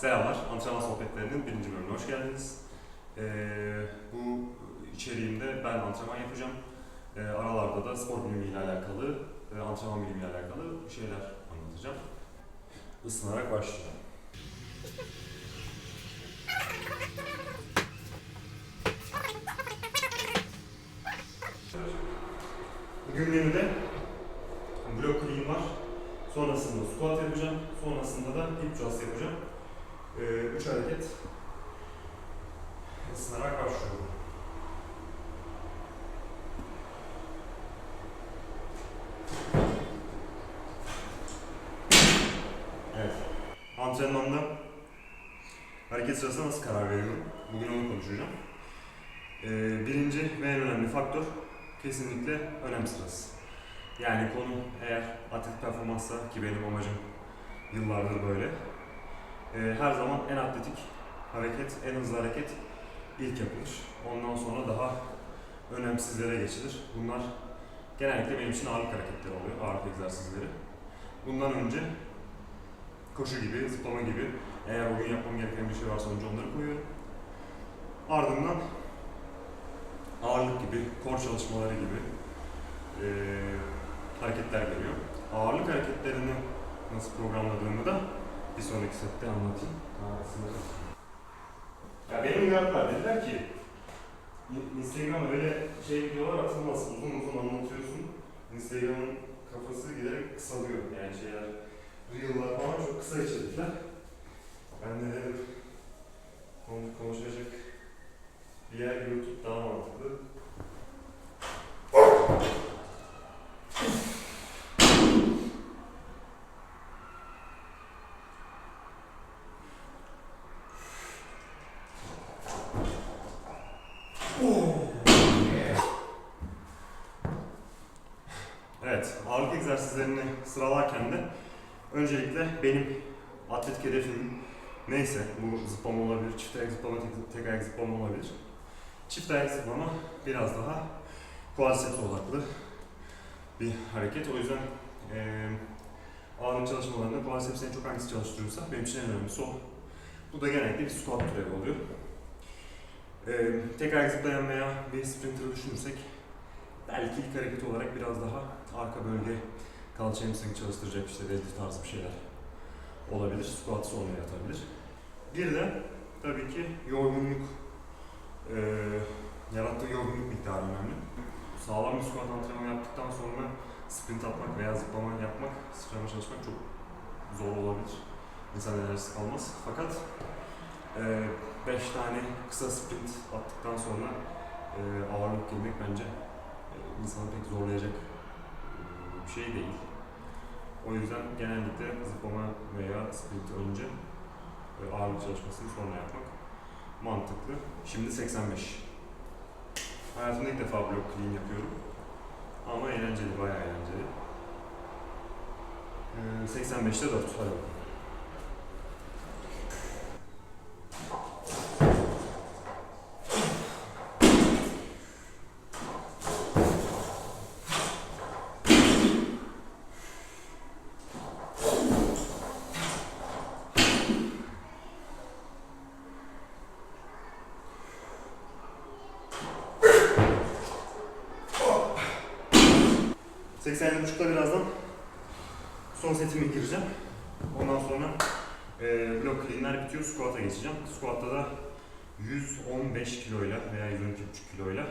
Selamlar, antrenman sohbetlerinin birinci bölümüne hoş geldiniz. Ee, bu içeriğimde ben antrenman yapacağım. Ee, aralarda da spor bilimiyle alakalı, e, antrenman bilimiyle alakalı bir şeyler anlatacağım. Isınarak başlayacağım. Bugün blok clean var. Sonrasında squat yapacağım. Sonrasında da hip thrust yapacağım. Ee, üç hareket ısınarak başlıyorum. Evet. Antrenmanda hareket sırasında nasıl karar veriyorum? Bugün onu konuşacağım. Ee, birinci ve en önemli faktör kesinlikle önem sırası. Yani konu eğer atletik performanssa ki benim amacım yıllardır böyle. E, her zaman en atletik hareket, en hızlı hareket ilk yapılır. Ondan sonra daha önemsizlere geçilir. Bunlar genellikle benim için ağırlık hareketleri oluyor, ağırlık egzersizleri. Bundan önce koşu gibi, zıplama gibi eğer o gün yapmam gereken bir şey varsa önce onları koyuyorum. Ardından ağırlık gibi, kor çalışmaları gibi eee, hareketler geliyor. Ağırlık hareketlerini nasıl programladığımı da bir sonraki sette anlatayım. Daha. Ya benim uyardılar dediler ki "İn- Instagram öyle şey videolar atılmaz. Uzun uzun anlatıyorsun. Instagram'ın kafası giderek kısalıyor. Yani şeyler, reel'lar falan çok kısa içerikler. Ben de dedim konu- konuşacak bir yer YouTube daha mantıklı. Evet, egzersizlerini sıralarken de öncelikle benim atletik hedefim neyse, bu zıplama olabilir, çift ayak zıplama, tek, tek ayak zıplama olabilir. Çift ayak zıplama biraz daha quadriceps odaklı bir hareket. O yüzden eee ağırlık çalışmalarında quadriceps en çok hangisi çalıştırıyorsa benim için en önemlisi o. Bu da genellikle bir squat türevi oluyor. Eee tek ayak zıplayan veya bir sprinter düşünürsek belki ilk hareket olarak biraz daha arka bölge kalça hamstring çalıştıracak işte deadlift tarzı bir şeyler olabilir. Squat sonra yatabilir. Bir de tabii ki yorgunluk eee yarattığı yorgunluk miktarı önemli. Sağlam bir squat antrenmanı yaptıktan sonra sprint atmak veya zıplama yapmak, sıçrama çalışmak çok zor olabilir. İnsan enerjisi kalmaz. Fakat 5 tane kısa sprint attıktan sonra eee, ağırlık girmek bence e, insanı pek zorlayacak e, bir şey değil. O yüzden genellikle zıplama veya sprint önce e, ağırlık çalışmasını sonra yapmak mantıklı. Şimdi 85. Hayatımda ilk defa blok clean yapıyorum. Ama eğlenceli, bayağı eğlenceli. 85'te 4 hayvan. 87.5'da birazdan son setimi gireceğim. Ondan sonra e, blok cleanler bitiyor. Squat'a geçeceğim. Squat'ta da 115 kiloyla veya 112.5 kiloyla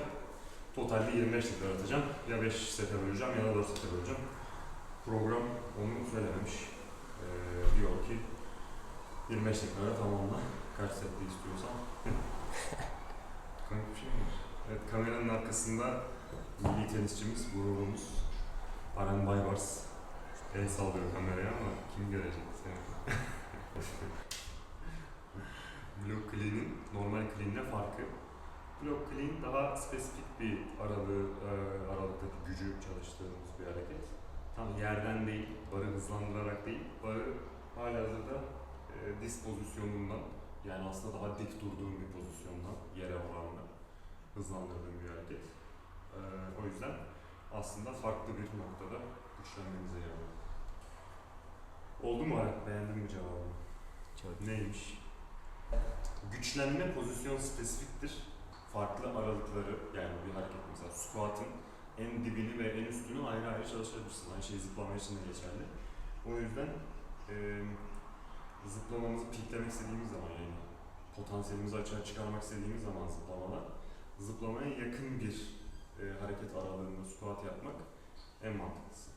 totalde 25 tekrar atacağım. Ya 5 sete böleceğim ya da 4 sete böleceğim. Program onu söylememiş. Ee, diyor ki 25 tekrara tamamla. Kaç sette istiyorsan. Komik bir şey mi? Evet kameranın arkasında milli tenisçimiz, gururumuz Baybars. El sallıyor kameraya ama kim görecek seni? Block Clean'in normal clean'le farkı. Block Clean daha spesifik bir aralığı, e, aralıktaki gücü çalıştığımız bir hareket. Tam yerden değil, barı hızlandırarak değil, barı halihazırda e, diz pozisyonundan yani aslında daha dik durduğum bir pozisyondan yere oranla hızlandırdığım bir hareket. E, o yüzden aslında farklı bir noktada güçlenmemize yarıyor. Oldu mu Ayak? Beğendin mi cevabımı? Çok. Neymiş? Güçlenme pozisyon spesifiktir. Farklı aralıkları yani bir hareket mesela squat'ın en dibini ve en üstünü ayrı ayrı çalışabilirsin. Aynı şey zıplama için de geçerli. O yüzden eee zıplamamızı piklemek istediğimiz zaman yani potansiyelimizi açığa çıkarmak istediğimiz zaman zıplamada zıplamaya yakın bir eee, hareket aralığında squat yapmak en mantıklısı.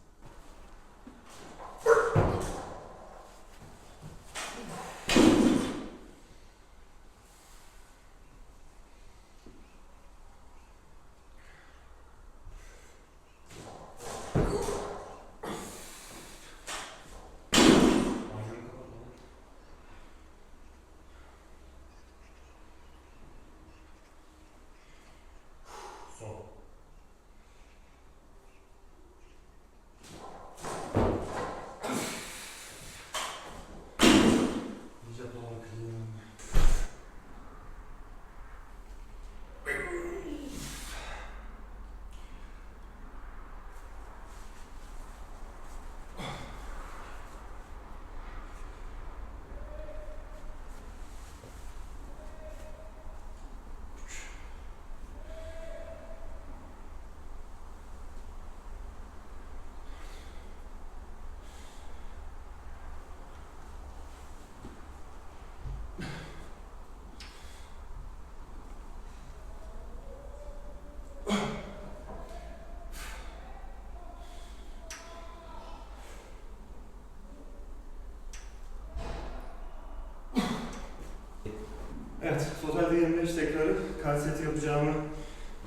Evet, totalde 25 tekrarı kaç yapacağımı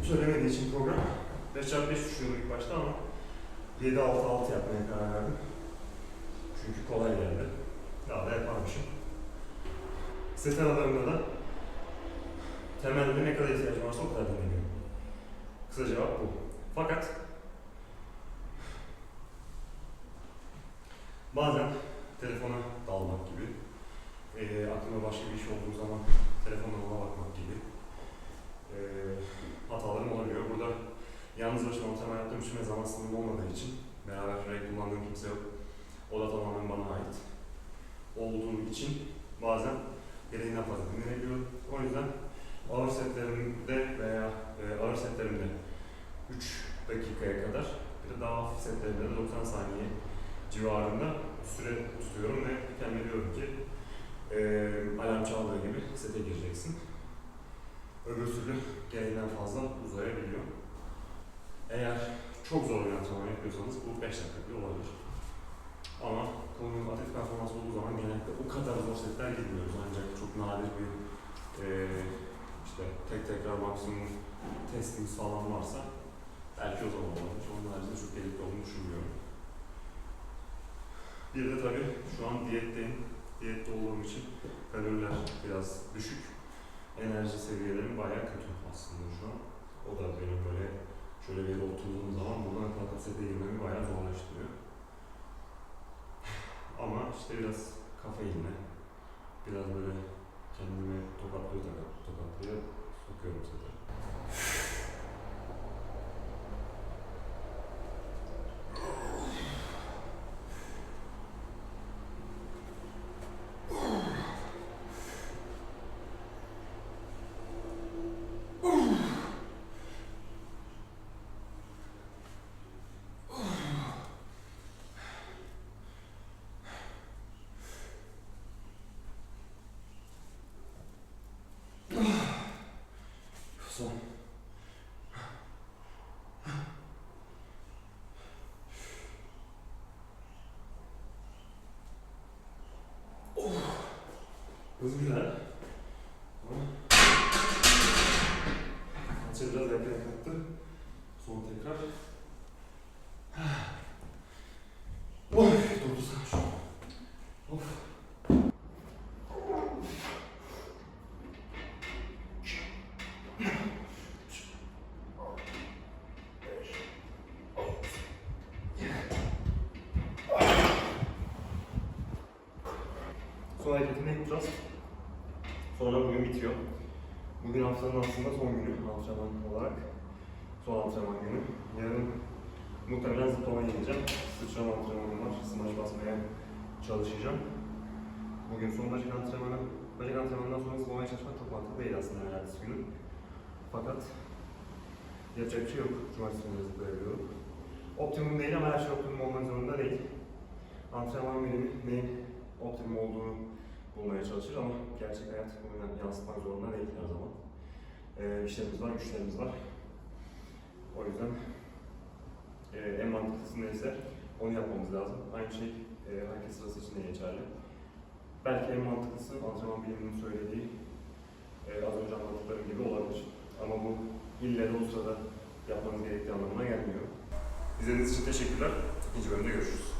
söylemediği için program 5 çarpı 5 düşünüyordum ilk başta ama 7 6 6 yapmaya karar verdim. Çünkü kolay geldi. Daha da yaparmışım. Set aralarında da temelde ne kadar ihtiyacım varsa o kadar dinleniyorum. Kısa cevap bu. Fakat bazen telefona dalmak gibi e, aklıma başka bir iş olduğu zaman telefonla ona bakmak gibi e, hatalarım olabiliyor. Burada yalnız başıma antrenman yaptığım için ve zaman sınırım olmadığı için beraber sürekli kullandığım kimse yok. O da tamamen bana ait olduğum için bazen gereğinden fazla dinlenebiliyorum. O yüzden ağır setlerimde veya e, ağır setlerimde 3 dakikaya kadar bir de daha hafif setlerimde de 90 saniye civarında süre tutuyorum ve kendime diyorum ki e, alarm çaldığı gibi sete gireceksin. Öbür türlü gereğinden fazla uzayabiliyor. Eğer çok zor bir antrenman yapıyorsanız bu 5 dakika bile olabilir. Ama konunun atletik performans olduğu zaman genellikle o kadar zor setler girmiyoruz. Ancak çok nadir bir e, işte tek tekrar maksimum testimiz falan varsa belki o zaman olabilir. Onun haricinde çok gerekli olduğunu düşünmüyorum. Bir de tabii şu an diyetteyim. Diyette olduğum için kaloriler biraz düşük. Enerji seviyelerim bayağı kötü aslında şu an. O da benim böyle şöyle bir oturduğum zaman buradan kalkıp sete girmemi bayağı zorlaştırıyor. Ama işte biraz kafeinle, biraz böyle kendimi tokatlıyor tokatlıyor sokuyorum sete. Hızlı gider. Bugün haftanın aslında son günü antrenman olarak. Son antrenman günü. Yarın muhtemelen zıplamaya gideceğim. Sıçrama antrenmanım var. Smash basmaya çalışacağım. bugün son bacak antrenmanı, bacak antrenmanından sonra zıplamaya çalışmak çok mantıklı değil aslında ertesi günü. Fakat yapacak bir şey yok. Cumartesi günü zıplayabiliyorum. Optimum değil ama her şey optimum olmak zorunda değil. Antrenman bilimi neyin optimum olduğunu bulmaya çalışır ama gerçek hayat bunu yansıtmak zorunda değil her zaman. Ee, işlerimiz var, güçlerimiz var. O yüzden e, en mantıklısı neyse onu yapmamız lazım. Aynı şey e, hareket sırası için de geçerli. Belki en mantıklısı antrenman biliminin söylediği e, az önce anlattıklarım gibi olabilir. Ama bu ille de o sırada yapmanız gerektiği anlamına gelmiyor. İzlediğiniz için teşekkürler. İkinci bölümde görüşürüz.